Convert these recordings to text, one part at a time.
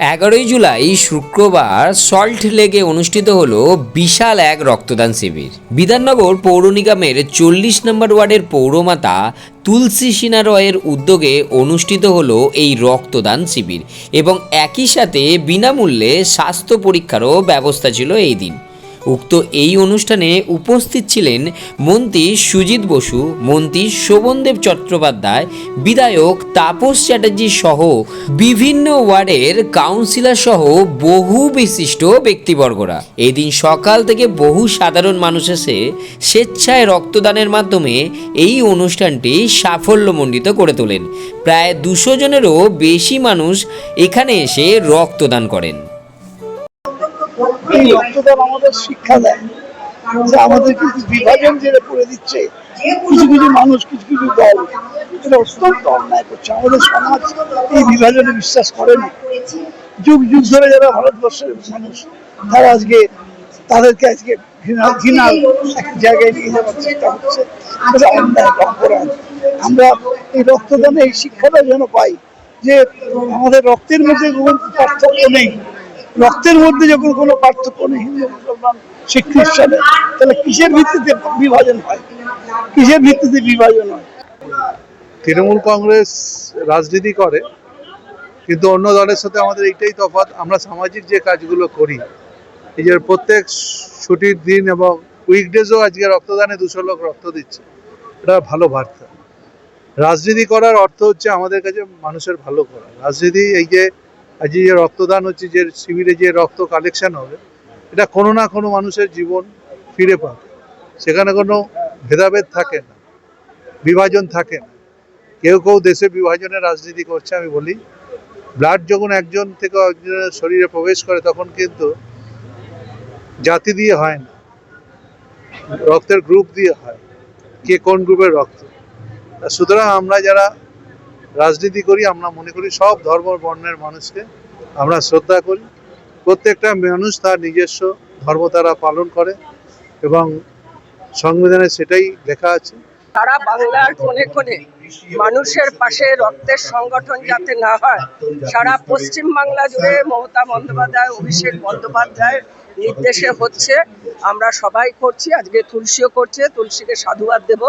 এগারোই জুলাই শুক্রবার সল্ট লেগে অনুষ্ঠিত হল বিশাল এক রক্তদান শিবির। বিধাননগর পৌর নিগমের চল্লিশ নম্বর ওয়ার্ডের পৌরমাতা তুলসী সিনা রয়ের উদ্যোগে অনুষ্ঠিত হলো এই রক্তদান শিবির এবং একই সাথে বিনামূল্যে স্বাস্থ্য পরীক্ষারও ব্যবস্থা ছিল এই দিন। উক্ত এই অনুষ্ঠানে উপস্থিত ছিলেন মন্ত্রী সুজিত বসু, মন্ত্রী শোভনদেব চট্টোপাধ্যায়, বিধায়ক তাপস চ্যাটার্জি সহ বিভিন্ন ওয়ার্ডের কাউন্সিলর সহ বহু বিশিষ্ট ব্যক্তিবর্গরা। এদিন সকাল থেকে বহু সাধারণ মানুষ এসে স্বেচ্ছায় রক্তদানের মাধ্যমে এই অনুষ্ঠানটি সাফল্যমণ্ডিত করে তোলেন। প্রায় দুশো জনেরও বেশি মানুষ এখানে এসে রক্তদান করেন। এই রক্তদান আমাদের শিক্ষা দেয়। যে আমাদের কিছু বিভাজন যেটা করে দিচ্ছে, কিছু কিছু মানুষ, কিছু কিছু দল এটা অত্যন্ত অন্যায় করছে। আমাদের সমাজ এই বিভাজনে বিশ্বাস করে না। যুগ যুগ ধরে যারা ভারতবর্ষের মানুষ, তারা আজকে তাদেরকে আজকে ঘৃণা ঘৃণার এক জায়গায় নিয়ে যাওয়ার চেষ্টা হচ্ছে এটা অন্যায় অপরাধ। আমরা এই রক্তদানে এই শিক্ষাটা যেন পাই যে আমাদের রক্তের মধ্যে কোনো পার্থক্য নেই। রক্তের মধ্যে যখন কোনো পার্থক্য নেই, হিন্দু, মুসলমান, শিখ খ্রিস্টানের তাহলে কিসের ভিত্তিতে বিভাজন হয়? কিসের ভিত্তিতে বিভাজন হয়? তৃণমূল কংগ্রেস রাজনীতি করে, কিন্তু অন্য দলের সাথে আমাদের এইটাই তফাৎ, আমরা সামাজিক যে কাজগুলো করি, এই যে প্রত্যেক ছুটির দিন এবং উইকডেজও আজকে রক্তদানে দুশো লোক রক্ত দিচ্ছে, এটা ভালো বার্তা। রাজনীতি করার অর্থ হচ্ছে আমাদের কাছে মানুষের ভালো করা। রাজনীতি এই যে আজ যে রক্তদান হচ্ছে, যে শিবিরে যে রক্ত কালেকশন হবে, এটা কোনো না কোনো মানুষের জীবন ফিরে পাবে। সেখানে কোনো ভেদাভেদ থাকে না, বিভাজন থাকে না। কেউ কেউ দেশে বিভাজনের রাজনীতি করছে, আমি বলি ব্লাড যখন একজন থেকে একজনের শরীরে প্রবেশ করে, তখন কিন্তু জাতি দিয়ে হয় না, রক্তের গ্রুপ দিয়ে হয়, কে কোন গ্রুপের রক্ত। সুতরাং আমরা যারা রাজনীতি করি, আমরা মনে করি সব ধর্ম বর্ণের মানুষকে আমরা শ্রদ্ধা করি। প্রত্যেকটা মানুষ তার নিজস্ব ধর্ম তারা পালন করে এবং সংবিধানে সেটাই লেখা আছে। সারা বাংলার কোণে কোণে মানুষের পাশে রক্তের সংগঠন যাতে না হয়, সারা পশ্চিম বাংলা জুড়ে মমতা বন্দ্যোপাধ্যায়, অভিষেক বন্দ্যোপাধ্যায়ের নির্দেশে হচ্ছে, আমরা সবাই করছি, আজকে তুলসীও করছে, তুলসীকে সাধুবাদ দেব।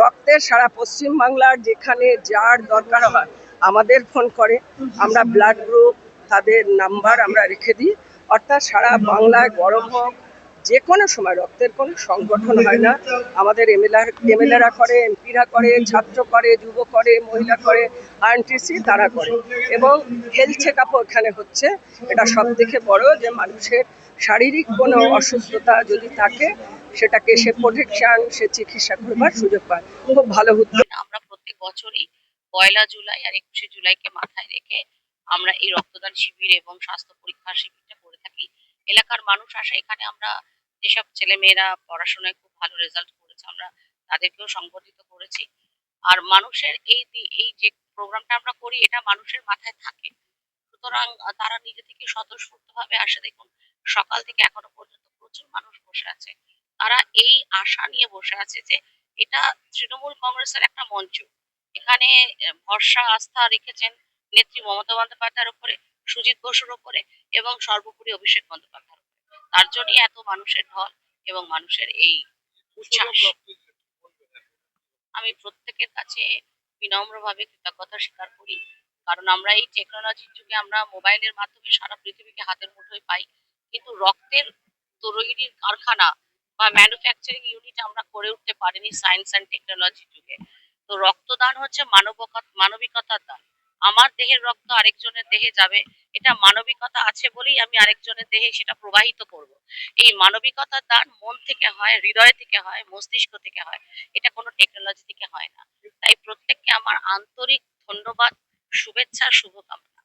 রক্তের সারা পশ্চিম বাংলার যেখানে যার দরকার হয়, আমাদের ফোন করে, আমরা ব্লাড গ্রুপ তাদের নাম্বার আমরা রেখে দিই। অর্থাৎ সারা বাংলায় গরম হোক যে কোনো সময় রক্তের কোনো সংগঠন হয় না। আমাদের এমএলআর এমএলএরা করে এমপিরা করে, ছাত্র করে, যুব করে, মহিলা করে আরএনটিসি তারা করে। এবং হেলথ চেক আপও এখানে হচ্ছে। এটা সব থেকে বড় যে মানুষের শারীরিক কোনো অসুস্থতা যদি থাকে, সেটাকে সে প্রোটেকশন সে চিকিৎসা করবার সুযোগ পায়। খুব ভালো উদ্যোগ আমরা প্রত্যেক বছরই পয়লা জুলাই আর একুশে জুলাইকে মাথায় রেখে আমরা এই রক্তদান শিবির এবং স্বাস্থ্য পরীক্ষা শিবিরটা এলাকার মানুষ আসে। এখানে আমরা যেসব ছেলেমেয়েরা পড়াশোনায় খুব ভালো রেজাল্ট করেছে, আমরা তাদেরকেও সংগঠিত করেছি। আর মানুষের এই এই যে প্রোগ্রামটা আমরা করি, এটা মানুষের মাথায় থাকে। সুতরাং তারা নিজে থেকে স্বতঃস্ফূর্ত ভাবে আসে। দেখুন, সকাল থেকে এখনও পর্যন্ত প্রচুর মানুষ বসে আছে। তারা এই আশা নিয়ে বসে আছে যে এটা তৃণমূল কংগ্রেসের একটা মঞ্চ। এখানে ভরসা, আস্থা রেখেছেন নেত্রী মমতা বন্দ্যোপাধ্যায়ের উপরে। সুজিত বসুর ওপরে এবং সর্বোপরি অভিষেক বন্দ্যোপাধ্যায়ের তার জন্যই এত মানুষের ঢল এবং মানুষের এই উচ্ছ্বাস। আমি প্রত্যেকের কাছে বিনম্রভাবে কৃতজ্ঞতা স্বীকার করি, কারণ আমরা এই টেকনোলজির যুগে আমরা মোবাইলের মাধ্যমে সারা পৃথিবীকে হাতের মুঠোয় পাই, কিন্তু রক্তের তৈরির কারখানা বা ম্যানুফ্যাকচারিং ইউনিট আমরা করে উঠতে পারিনি সায়েন্স অ্যান্ড টেকনোলজির যুগে। তো রক্তদান হচ্ছে মানবকতা, মানবিকতার দান। আমার দেহের রক্ত আরেকজনের দেহে যাবে, এটা মানবিকতা আছে বলেই আমি আরেকজনের দেহে সেটা প্রবাহিত করব। এই মানবিকতার দান মন থেকে হয়, হৃদয় থেকে হয়, মস্তিষ্ক থেকে হয়, এটা কোনো টেকনোলজি থেকে হয় না। তাই প্রত্যেককে আমার আন্তরিক ধন্যবাদ, শুভেচ্ছা, শুভকামনা।